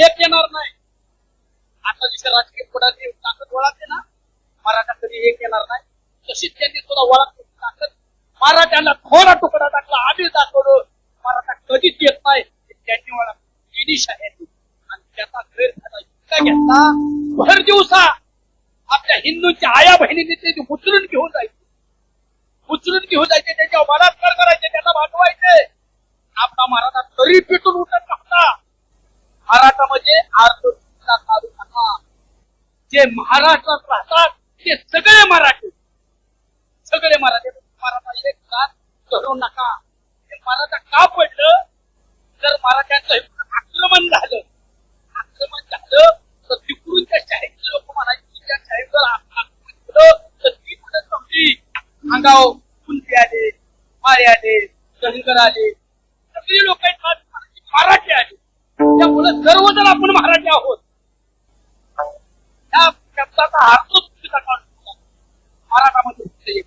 एक येणार नाही. आता जसे राजकीय पुढारी ताकद वळाते ना मराठा कधी एक येणार नाही. तशीच त्यांनी सुद्धा वळत ताकद मराठ्यांना थोडा तुकडा टाकला आम्ही दाखवलो. मराठा कधीच येत नाही. त्यांनी वळत फिनिश आहे आणि त्याचा गैरफायदा इतका घेतला भर दिवसा आपल्या हिंदूंच्या आया बहिणीने ते उचलून घेऊन जायचे. उचलून घेऊन जायचे त्याच्यावर बलात्कार करायचे त्यांना वाटवायचे आपला मराठा तरी पेटून उठत नव्हता. महाराष्ट्रामध्ये म्हणजे आर्थिकता काढू नका जे महाराष्ट्रात राहतात ते सगळे मराठी. सगळे मराठी. मराठा एक का करू नका. हे मराठा का पडलं? जर मराठ्यांचं आक्रमण झालं आक्रमण झालं तर तिकडून त्या शाहीचे लोक म्हणायचे त्या शाही आक्रमण केलं तर ती म्हणत समजी अंगाव कुंती आले मारे आले शंकर आले. सगळी लोक मराठी आले. त्यामुळे सर्वजण आपण मराठी आहोत त्या शब्दाचा अर्थ चुकीचा काढतो मराठामध्ये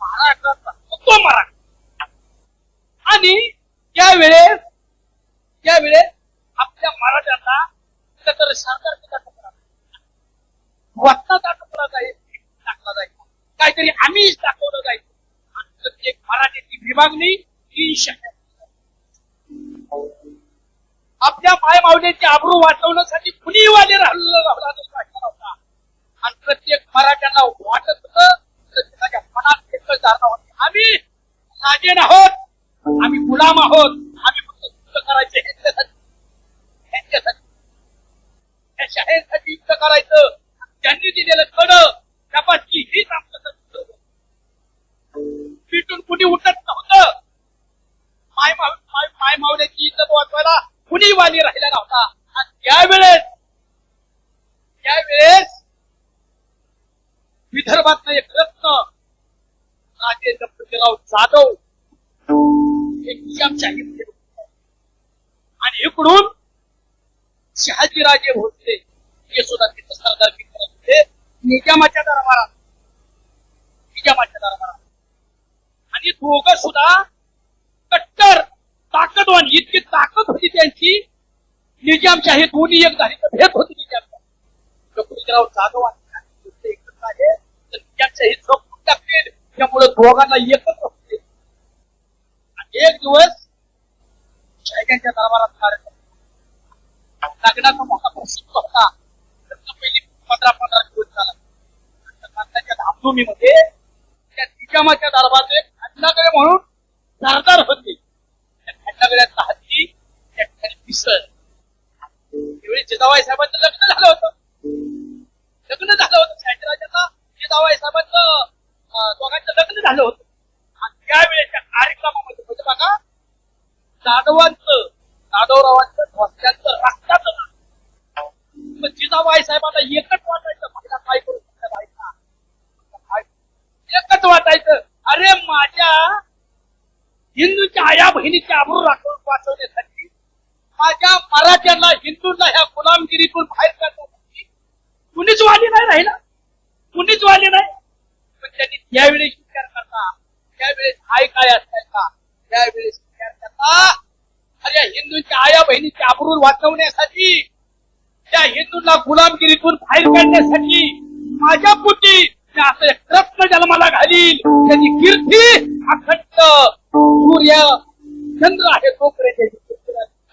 महाराष्ट्राचा तो मराठा. आणि त्यावेळेस त्यावेळेस आपल्या मराठ्यांना तर सरकार तुकडा वस्ताचा जाईल? टाकला जाईल. काहीतरी आम्हीच दाखवलं जायचं आणि प्रत्येक मराठीची विभागणी तीनशे. आपल्या माय माऊलीची आबरू वाचवण्यासाठी कुणी वाले राहिलेलं राहिला होता आणि प्रत्येक मराठ्यांना वाटत होतं प्रत्येकाच्या मनात एकच धारणा होती. आम्ही राजेन आहोत आम्ही गुलाम आहोत आम्ही फक्त युद्ध करायचे ह्यांच्यासाठी ह्यांच्यासाठी शाळेसाठी युद्ध करायचं. त्यांनी दिलेलं कड त्यापाशी हीच आमचं पिटून कुणी उठत नव्हतं. माय माय माय मावल्याची इज्जत वाचवायला कुणी वाली राहिला नव्हता. आणि त्यावेळेस त्यावेळेस विदर्भात एक रत्न राजेंद्र पृथ्वीराव जाधव हे आणि इकडून शहाजीराजे भोसले हे सुद्धा तिथं सरदार करत होते. निजामाच्या दरबारात. निजामाच्या दरबारात. आणि दोघ सुद्धा कट्टर ताकदवान इतकी ताकद होती त्यांची. निजामशाही दोन्ही एक झाली तर भेट होती निजामशाही पृथ्वीराव जाधव आणि एकत्र आहे तर निजामशाही झोपून टाकतील त्यामुळे दोघांना एकत्र होते. आणि एक दिवस शहाजांच्या दरबारात कार्यक्रम लग्नाचा मोठा प्रसिद्ध होता. लग्न पहिली पंधरा पंधरा दिवस झाला. धामधुमीमध्ये त्या निजामाच्या दरबारात एक खंडागळे म्हणून सरदार होते त्या खंडागळ्याचा हत्ती त्या ठिकाणी पिसळ त्यावेळी जिजाबाई साहेबांचं लग्न झालं होतं लग्न झालं होतं शहाजीराजाचा जिजाबाई साहेबांचं अं, दोघांचं लग्न झालं होतं. आणि त्यावेळेच्या कार्यक्रमामध्ये म्हणजे बघा जाधवांचं जाधवरावांचं ध्वस्त्यांचं रक्ताचं नाव. जिजाबाई साहेबांना एकच वाटायचं महिला काय करू एकच वाटायचं अरे माझ्या हिंदूच्या आया बहिणीच्या आबरू राखून वाचवण्यासाठी माझ्या मराठ्यांना हिंदूंना ह्या गुलामगिरीतून बाहेर काढण्यासाठी कुणीच वाली नाही राहिला. कुणीच वाली नाही. त्यांनी त्यावेळेस विचार करता? त्यावेळेस हाय काय असायचा? त्यावेळेस विचार करता? अरे हिंदूंच्या आया बहिणीच्या आबरून वाचवण्यासाठी त्या हिंदूंना गुलामगिरीतून बाहेर काढण्यासाठी माझ्या पोटी असं एक रत्न जन्माला घालील त्याची कीर्ती अखंड. सूर्य चंद्र आहे तोपर्यंत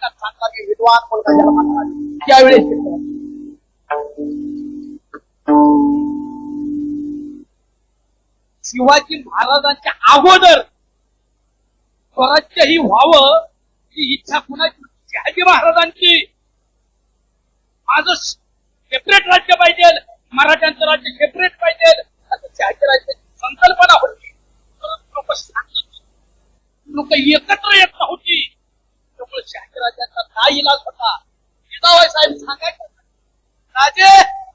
चांगला मी विद्वान मुलगा जन्माला घालील. त्यावेळेस शिवाजी महाराजांच्या अगोदर स्वराज्य ही व्हावं ही इच्छा कुणाची? शहाजी महाराजांची. माझं सेपरेट राज्य पाहिजे. मराठ्यांचं राज्य सेपरेट पाहिजे. असं शहाजी राज्याची संकल्पना होती. लोक लोक एकत्र येत नव्हती त्यामुळे शहाजी राज्याचा काय इलाज होता. जिजाबाई साहेब सांगायचं. राजे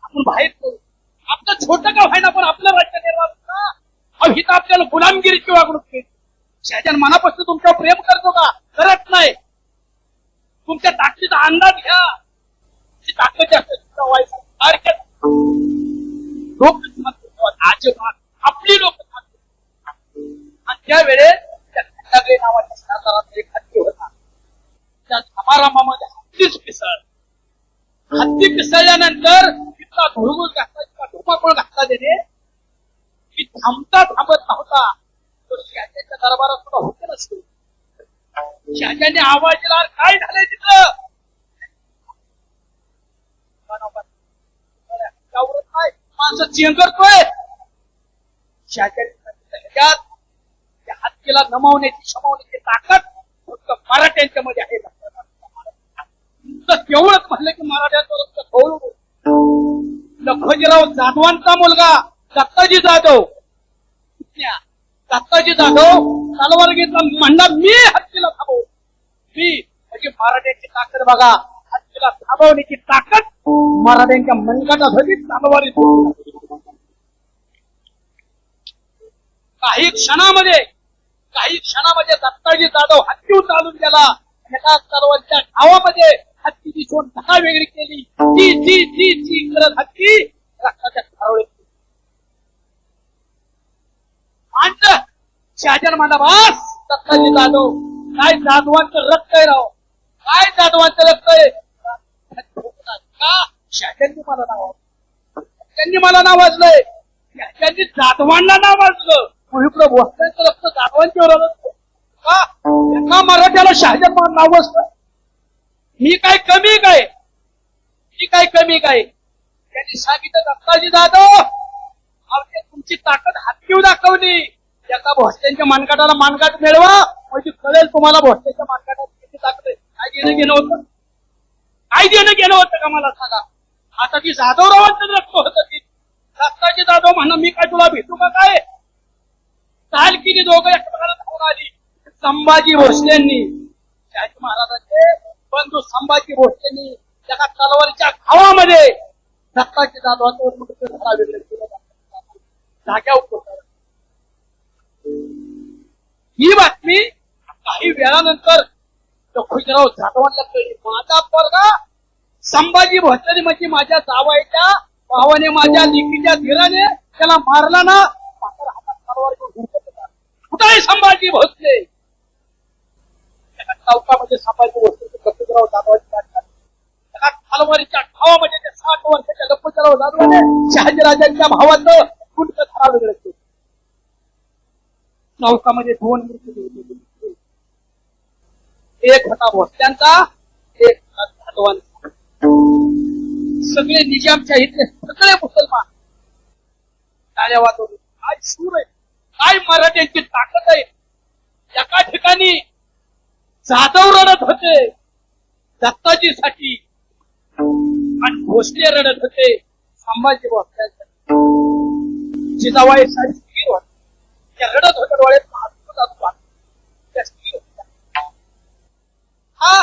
आपण बाहेर करू आपलं छोटं का व्हायना पण आपलं राज्य निर्माण अहो हिथं आपल्याला गुलामगिरीची वागणूक मिळते शहाजान मनापासून तुमच्यावर प्रेम करतो का? करत नाही. तुमच्या ताकदीचा अंदाज घ्या. ती ताकद जास्त लोक आपली लोक आणि त्यावेळेस त्या खंडागळे नावाच्या एक हत्ती होता त्या समारंभामध्ये हत्तीच पिसळ हत्ती पिसळल्यानंतर इतका धुळगुळ घातला इतका धुमाकूळ घातला त्याने? थांबता थांबत नव्हता तो शहाजाच्या दरबारात सुद्धा होते नसतो शहाजाने आवाज दिला काय झालंय तिथं? काय? माणसं चेंगरतोय शहाजाने ह्याच्यात त्या हत्तीला नमावण्याची क्षमवण्याची ताकद फक्त मराठ्यांच्या मध्ये आहे. केवळच म्हणलं की मराठ्यांचं थोडं लखोजीराव जाधवांचा मुलगा दत्ताजी जाधव दत्ताजी जाधव तलवार घेतला म्हणणार मी हत्तीला थांबव. मी म्हणजे मराठ्यांची ताकद बघा. हत्तीला थांबवण्याची ताकद मराठ्यांच्या मनकाच्या होती तलवारी काही क्षणामध्ये काही क्षणामध्ये दत्ताजी जाधव हत्ती चालून गेला. एका तलवारच्या गावामध्ये हत्तीची शोध दहा वेगळी केली. ती ती ती ती करत हत्ती रक्ताच्या आणलं शाजन म्हणा बास! दत्ताजी जाधव काय जाधवांचं रक्त आहे राव? काय जाधवांचं रक्त आहे? का? मला नाव त्यांनी मला नाव वाजलंय. त्यांनी जाधवांना नाव वाजलं मग इकडं रक्त जाधवांच्यावर आलं का? एका मराठ्याला शहाजन नाव वाजलं. मी काय कमी काय? मी काय कमी काय? त्यांनी सांगितलं दत्ताजी जाधव तुमची ताकद हातकीव दाखवली. एका भोसत्यांच्या मानकाटाला मानकाट मिळवा. म्हणजे कळेल तुम्हाला भोसत्यांच्या मानकाटात किती ताकद आहे. काय देणं घेणं होतं? काय देणं घेणं होतं का मला सांगा? आता ती जाधवरावांचं रक्त होतं ती. दत्ताजी जाधव म्हणा मी काय तुला भेटू का काय? चाल किती दोघं एकमेकाला धावून आली. संभाजी भोसलेंनी. शहाजी महाराजांचे बंधू संभाजी भोसलेंनी एका तलवारीच्या घावामध्ये दत्ताजी जाधवांचं वेगळं केलं जाग्यावर कोसळला. ही बातमी काही वेळानंतर लखुजीराव जाधवांना कळली माझा पोरगा संभाजी भोसले म्हणजे माझ्या जावायच्या भावाने माझ्या लेकीच्या धीराने त्याला मारला ना. कुठं आहे संभाजी भोसले चौकामध्ये संभाजी भोसले लखुजीराव जाधवाची तलवारीच्या भावामध्ये ते साठ वर्षाच्या लखुजीराव जाधवाने शहाजीराजांच्या भावाचं कुंड धरा वेगळं केलं चौकामध्ये दोन मूर्ती एक होता भोसल्यांचा एक सगळे निजामच्या इथले सगळे मुसलमान. टाळ्या वाजवले काय सूर आहे? काय मराठ्यांची ताकद आहे? एका ठिकाणी जाधव रडत होते. दत्ताजीसाठी. आणि भोसले रडत होते. संभाजी भोसल्यांसाठी. जिजाबाई साडी स्थिर होती. त्या रडत होत्या डोळ्यात अद्भुत हा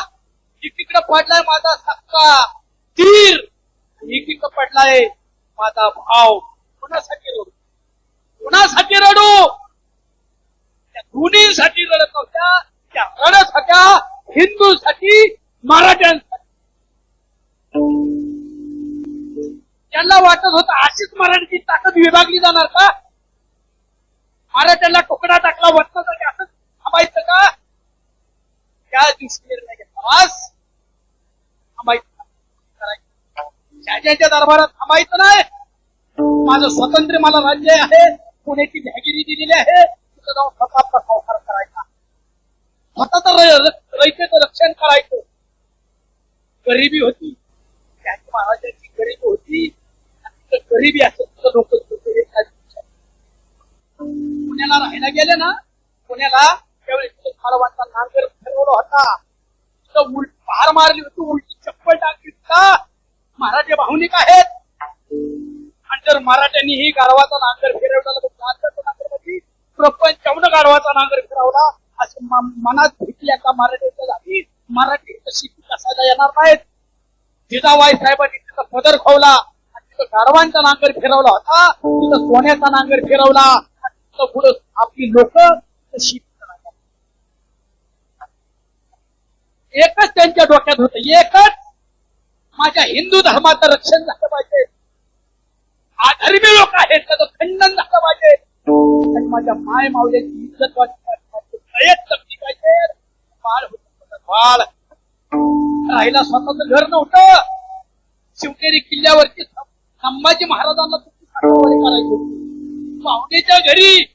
एकीकडे पडलाय माझा सक्का तीर. आणि एकीकडे पडलाय माझा भाव. कुणासाठी रडू? कुणासाठी रडू? त्या दोन्हीसाठी रडत नव्हत्या त्या रडत होत्या हिंदूसाठी मराठ्यांसाठी. त्यांना वाटत होतं अशीच मराठीची ताकद विभागली जाणार का? मराठ्यांना टोकडा टाकला वतनासाठी असं थांबायचं का? त्या दिवशी निर्णय घेतला. आज थांबायचं दरबारात थांबायचं नाही. माझं स्वतंत्र मला राज्य आहे. पुण्याची जहागिरी दिलेली आहे. तिथं जाऊन स्वतःचा संसार करायचा. स्वतःच रयतेचं रक्षण करायचं. गरिबी होती. त्याची महाराजांची गरिबी होती. गरीबी असत लोक पुण्याला राहायला गेले ना पुण्याला त्यावेळी तिथं नांगर फिरवला होता. तिथं उलट पार मारली होती उलटी चप्पल टाकली का मराठी भावनिक आहेत. आणि जर मराठ्यांनी ही गाढवाचा नांगर फिरवला तर नांगरमध्ये प्रपंचावनं गाढवाचा नांगर फिरवला. असं मनात भीती आता मराठ्याच्या जागी मराठी कशी कसायला येणार नाहीत? जिजाबाई साहेबांनी तिथं पदर खोवला. आणि नांगर फिरवला होता. तिथं सोन्याचा नांगर फिरवला. तिथं पुढं आपली लोक एकच त्यांच्या डोक्यात होत. एकच. माझ्या हिंदू धर्माचं रक्षण झालं पाहिजे. अधर्मी लोक आहेत त्याचं खंडन झालं पाहिजे. आणि माझ्या माय मावल्याची इज्जत वाटली पाहिजे प्रयत्न पाहिजे. बाळ होत बाळ. राहिला स्वतःच घर नव्हतं. शिवाजी महाराजांना तुमची करायची. घरी